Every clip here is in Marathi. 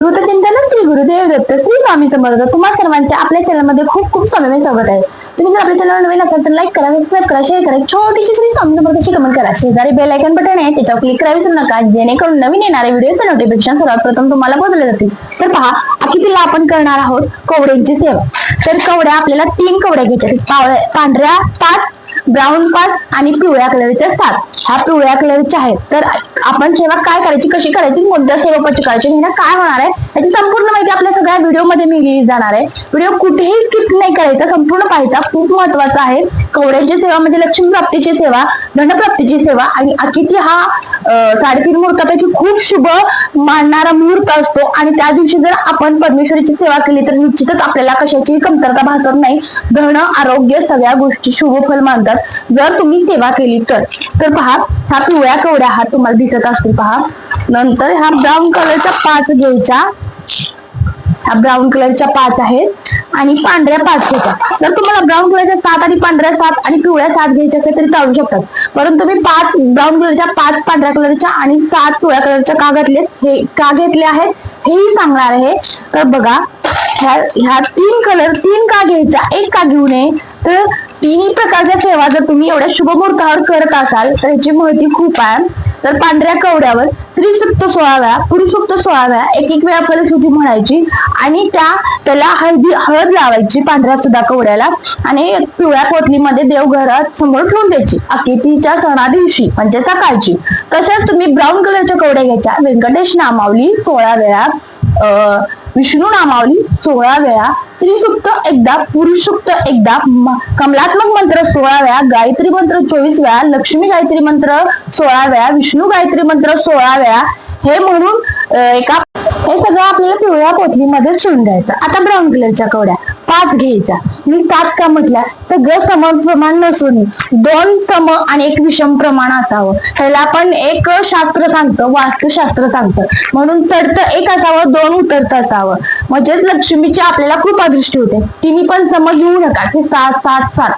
वृत्तचिंतन श्री गुरुदेव दत्त श्री स्वामी समर्थ तुम्हा सर्वांचे आपल्या चॅनलमध्ये खूप खूप स्वामी स्वागत आहे. तुम्ही जर आपल्या चॅनलवर नवीन असाल तर लाईक करा सबस्क्राईब करा शेअर करा. छोटीशी श्री स्वामी समर्थाची कमेंट करा. शेजारी बेल आयकन बटन आहे त्याच्यावर क्लिक करा विसरू नका. जेणेकरून नवीन येणारे व्हिडिओचे नोटिफिकेशन सर्वात प्रथम तुम्हाला पोहोचले जातील. तर पहा तिला आपण करणार आहोत कवड्यांची सेवा. तर कवड्या आपल्याला तीन कवड्या घ्यायच्या पावळ्या पांढऱ्या पाच ब्राऊन पार्ट आणि पिवळ्या कलरचे असतात ह्या पिवळ्या कलरच्या आहेत. तर आपण सेवा काय करायची कशी करायची कोणत्या स्वरूपाची करायची ह्याला काय होणार आहे याची संपूर्ण माहिती आपल्या सगळ्या व्हिडिओमध्ये मी घेऊन जाणार आहे. व्हिडिओ कुठेही स्किप नाही करायचा संपूर्ण पाहायचा खूप महत्त्वाचा आहे. कवड्यांची सेवा म्हणजे लक्ष्मी प्राप्तीची सेवा धनप्राप्तीची सेवा आणि अतिथी हा साडेतीन मुहूर्तापैकी खूप शुभ मानणारा मुहूर्त असतो. आणि त्या दिवशी जर आपण परमेश्वरीची सेवा केली तर निश्चितच आपल्याला कशाची कमतरता भासत नाही. धन आरोग्य सगळ्या गोष्टी शुभ फल मानतात. जर तुम्ही सेवा केली तर तर पहा हा पिवळ्या कवड्या हा तुम्हाला दिसत असतील पहा. नंतर ह्या ब्राऊन कलरच्या पाच घ्यायच्या. ब्राऊन कलरच्या पाच आहेत. आणि पांढऱ्या पाच घ्यायच्या जर तुम्हाला ब्राऊन कलरच्या सात आणि पांढऱ्या सात आणि पिवळ्या सात घ्यायच्या असेल तरी चालू शकतात. परंतु तुम्ही पाच ब्राऊन कलरच्या पाच पांढऱ्या कलरच्या आणि सात पिवळ्या कलरच्या का घेतलेत? हे का घेतले आहेत? हेही सांगणार आहे. तर बघा ह्या ह्या तीन कलर तीन का घ्यायच्या? एक का घेऊ नये? तर तिन्ही प्रकारच्या सेवा जर तुम्ही एवढ्या शुभ मुहूर्तावर करत असाल तर याची माहिती खूप आहे. तर पांढऱ्या कवड्यावर स्त्रीसुक्त सोळा वेळा पुरुषसुक्त सोळा वेळा एक एक वेळा फलश्रुती म्हणायची आणि त्या त्याला हळदी हळद लावायची पांढऱ्या सुद्धा कवड्याला आणि पिवळ्या पोटलीमध्ये देवघरात समोर ठेवून द्यायची. अकेतीच्या सणा दिवशी म्हणजे सकाळची. तसेच तुम्ही ब्राऊन कलरच्या कवड्या घ्यायच्या. व्यंकटेश नामावली सोळा वेळा. विष्णू नामावली सोळा वेळा स्त्रीसुक्त एकदा पुरुषसुक्त एकदा कमलात्मक मंत्र सोळा वेळा गायत्री मंत्र चोवीस वेळा लक्ष्मी गायत्री मंत्र सोळा वेळा विष्णू गायत्री मंत्र सोळा वेळा हे म्हणून एका हे सगळं आपल्याला पिवळ्या पोटलीमध्ये शिवून द्यायचं. आता ब्राऊन कलरच्या कवड्या पाच घ्यायच्या. मी सात का म्हटल्या? ग सम प्रमाण नसून दोन सम आणि एक विषम प्रमाण असावं. ह्याला आपण एक शास्त्र सांगतं वास्तुशास्त्र सांगतं. म्हणून चढतं एक असावं दोन उतरतं असावं. म्हणजेच लक्ष्मीची आपल्याला खूप अदृष्टी होते. तिने पण सम घेऊ नका. की सात सात सात.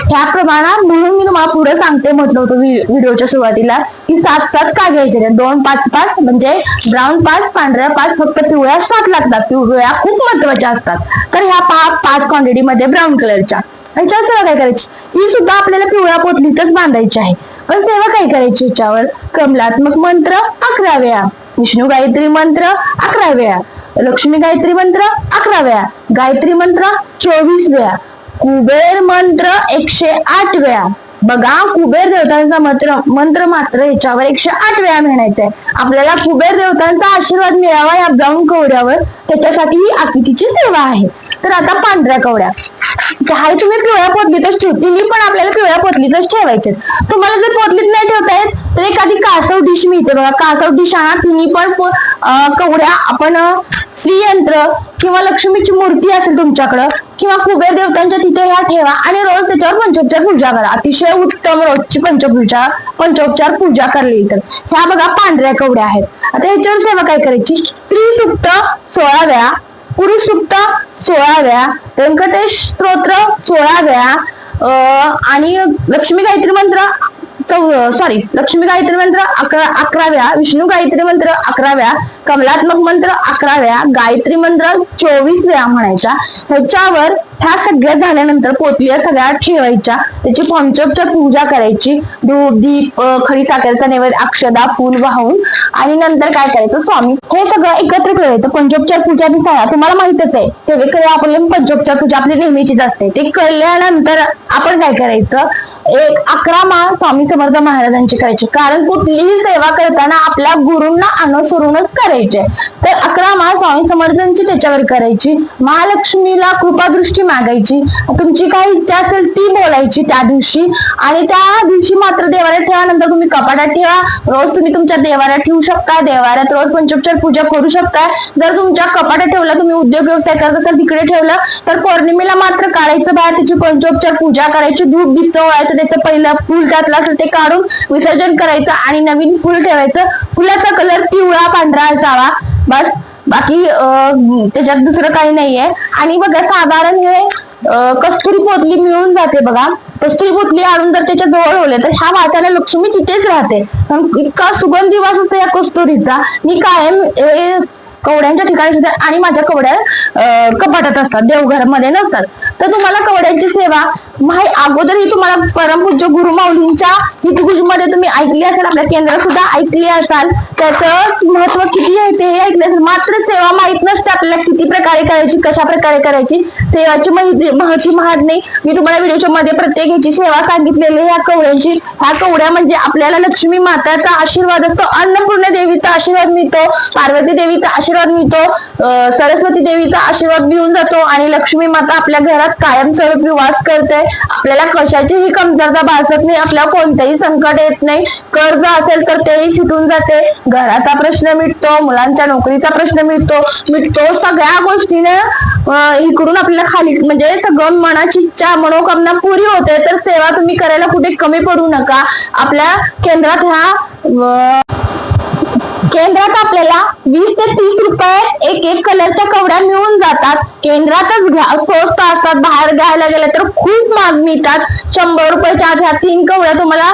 ह्या प्रमाणात म्हणून मी तुम्हाला पुढे सांगते म्हटलं होतं व्हिडिओच्या सुरुवातीला की सात सात का घ्यायचे दोन पाच पाच म्हणजे ब्राऊन पाच पांढऱ्या पाच फक्त पिवळ्या सात लागतात. पिवळ्या खूप महत्त्वाच्या असतात. तर ह्या पाच पाच क्वांटिटी मध्ये ब्राऊन कलरच्या ह्याच्यावर सेवा काय करायची? ही सुद्धा आपल्याला पिवळ्या पोतलीतच बांधायची आहे. पण सेवा काय करायची याच्यावर कमलात्मक मंत्र अकरा वेळा विष्णू गायत्री मंत्र अकरा वेळा लक्ष्मी गायत्री मंत्र अकरा वेळा गायत्री मंत्र चोवीस वेळा कुबेर मंत्र एकशे आठ वेळा. बघा कुबेर देवतांचा मंत्र मंत्र मात्र ह्याच्यावर एकशे आठ वेळा म्हणायचा आहे. आपल्याला कुबेर देवतांचा आशीर्वाद मिळावा या ब्राऊन कवड्यावर. त्याच्यासाठी ही आकितीची सेवा आहे. तर आता पांढऱ्या कवड्या. काही तुम्ही पिवळ्या पोतलीतच ठेवतील. मी पण आपल्याला पिवळ्या पोतलीतच ठेवायचे तुम्हाला जर पोतलीत नाही ठेवता येत तर एखादी कासव डिश मिळते बघा. कासव डिश आणा. तिन्ही पण कवड्या आपण श्रीयंत्र किंवा लक्ष्मीची मूर्ती असेल तुमच्याकडं किंवा कुबेर देवतांच्या तिथे ह्या ठेवा आणि रोज त्याच्यावर पंचोपचार पूजा करा. अतिशय उत्तम रोजची पंचपूजा पंचोपचार पूजा करली तर. ह्या बघा पांढऱ्या कवड्या आहेत. आता ह्याच्यावर सेवा काय करायची? स्त्री सुक्त सोळा वेळा पुरुष सुक्त सोळा वेळा व्यंकटेश स्तोत्र सोळा वेळा आणि लक्ष्मी गायत्री मंत्र चौ सॉरी लक्ष्मी गायत्री मंत्र अकरा अकरा वेळा विष्णू गायत्री मंत्र अकरा वेळा कमलात्मक मंत्र अकरा वेळा गायत्री मंत्र चोवीस वेळा ह्याच्यावर ह्या सगळ्या झाल्यानंतर पोतल्या सगळ्या ठेवायच्या. त्याची पंचपच्या पूजा करायची. धूप दीप खडी साखरेचा नैवेद्य अक्षदा फूल वाहून. आणि नंतर काय करायचं? स्वामी हे सगळं एकत्र करायचं. पंचोपचार पूजा बी करा तुम्हाला माहितच आहे सेवेकडे आपले पंचोपचार पूजा आपली नेहमीचीच असते. ते कळल्यानंतर आपण काय करायचं? एक अकरा माळ स्वामी समर्थ महाराजांची करायची. कारण कुठलीही सेवा करताना आपल्या गुरूंना अनुसरूनच करायचे. तर अकरा माळ स्वामी समर्थांची त्याच्यावर करायची. महालक्ष्मीला कृपादृष्टी मागायची. तुमची काही इच्छा असेल ती बोलायची त्या दिवशी. आणि त्या दिवशी मात्र देवाऱ्यात ठेवा नंतर तुम्ही कपाटात ठेवा. रोज तुम्ही तुमच्या देवाऱ्यात ठेवू शकता. देवाऱ्यात रोज पंचोपचार पूजा करू शकता. जर तुमच्या कपाटात ठेवला तुम्ही उद्योग व्यवसाय करत असाल तिकडे ठेवलं तर पौर्णिमेला मात्र काढायचं बाहेर त्याची पंचोपचार पूजा करायची. धूप दीप व्हायचं त्याचं पहिलं फुल त्यातलं असेल ते काढून विसर्जन करायचं आणि नवीन फुल ठेवायचं. फुलाचा कलर पिवळा पांढरा असावा. बस. बाकी त्याच्यात दुसरं काही नाहीये. आणि बघा साधारण हे कस्तुरी पोतली मिळून जाते बघा. कस्तुरी पोतली आणून जर त्याच्याजवळ होले तर ह्या वाट्याला लक्ष्मी तिथेच राहते. इतका सुगंधी वास असतो या कस्तुरीचा. मी कायम हे कवड्यांच्या ठिकाणी आणि माझ्या कवड्या कपाटात असतात. देवघरामध्ये नसतात. तर तुम्हाला कवड्यांची सेवा माही अगोदरही तुम्हाला परमपूज्य गुरु माऊलींच्या हितगुजमध्ये तुम्ही ऐकली असाल आपल्या केंद्रात सुद्धा ऐकली असाल. त्याचं महत्त्व किती आहे ते ऐकले असेल मात्र सेवा माहीत नसते आपल्याला किती प्रकारे करायची कशा प्रकारे करायची. सेवाची माहिती माहिती महाजने मी तुम्हाला व्हिडिओच्या मध्ये प्रत्येक याची सेवा सांगितलेली ह्या कवड्यांची ह्या कवड्या म्हणजे आपल्याला लक्ष्मी माताचा आशीर्वाद असतो अन्नपूर्ण देवीचा आशीर्वाद मिळतो पार्वती देवीचा आशीर्वाद मिळतो सरस्वती देवीचा आशीर्वाद मिळून जातो आणि लक्ष्मी माता आपल्या घरात कायमस्वरूपी वास करते. आपल्याला कशाचीही कमतरता भासत नाही आपल्याला कोणतंही संकट येत नाही. कर्ज असेल तर तेही सुटून जाते. घराचा प्रश्न मिटतो मुलांच्या नोकरीचा प्रश्न मिटतो मिटतो. सगळ्या गोष्टीने इकडून आपल्याला खाली म्हणजे सगळं मनाची इच्छा मनोकामना पुरी होते. तर सेवा तुम्ही करायला कुठे कमी पडू नका. आपल्या केंद्रात ह्या केंद्रात आपल्याला वीस ते तीस रुपयात एक एक कलरच्या कवड्या मिळून जातात. केंद्रातच घ्या स्वस्त असतात बाहेर घ्यायला गेलं तर खूप महाग मिळतात. शंभर रुपयाच्या आत तीन कवड्या तुम्हाला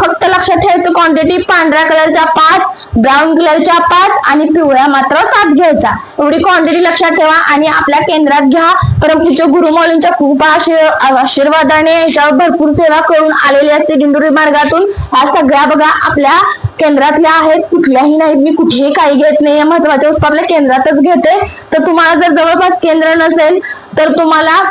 फक्त लक्षात ठेवायचं क्वांटिटी पांढऱ्या कलरच्या पाच ब्राऊन कलरच्या पाच आणि पिवळ्या मात्र सात घ्यायच्या. एवढी क्वांटिटी लक्षात ठेवा आणि आपल्या केंद्रात घ्या. परमपूज्य गुरुमौलींच्या खूप आशीर्वादाने याच्यावर भरपूर सेवा करून आलेली असते. दिंडोरी मार्गातून ह्या सगळ्या बघा आपल्या केंद्रातल्या आहेत कुठल्याही नाहीत. मी कुठेही काही घेत नाही. महत्त्वाच्या वस्तू आपल्या केंद्रातच घेते. तर तुम्हाला जर जवळपास केंद्र नसेल तर तुम्हाला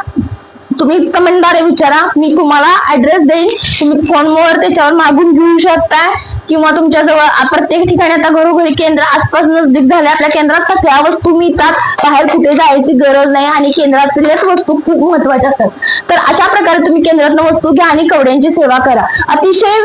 तुम्ही कमेंटद्वारे विचारा. मी तुम्हाला ऍड्रेस देईन. तुम्ही फोनवर त्याच्यावर मागून घेऊ शकता किंवा तुमच्या जवळ प्रत्येक ठिकाणी आता घरोघरी केंद्र आसपास नजदीक झाले आपल्या केंद्रात सगळ्या वस्तू मिळतात. बाहेर कुठे जायची गरज नाही आणि केंद्रातल्याच वस्तू खूप महत्त्वाच्या असतात. तर अशा प्रकारे तुम्ही केंद्रातनं वस्तू घ्या आणि कवड्यांची सेवा करा. अतिशय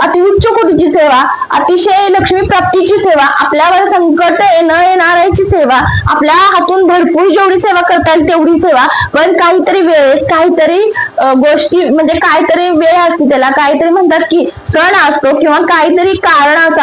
अति अतिउच्च कोटीची सेवा अतिशय लक्ष्मी प्राप्तीची सेवा आपल्यावर संकट न येणाऱ्याची सेवा आपल्या हातून भरपूर जेवढी सेवा करता येईल तेवढी सेवा. पण काहीतरी वेळेस काहीतरी गोष्टी म्हणजे काहीतरी वेळ असते त्याला. काहीतरी म्हणतात की सण असतो किंवा काहीतरी कारण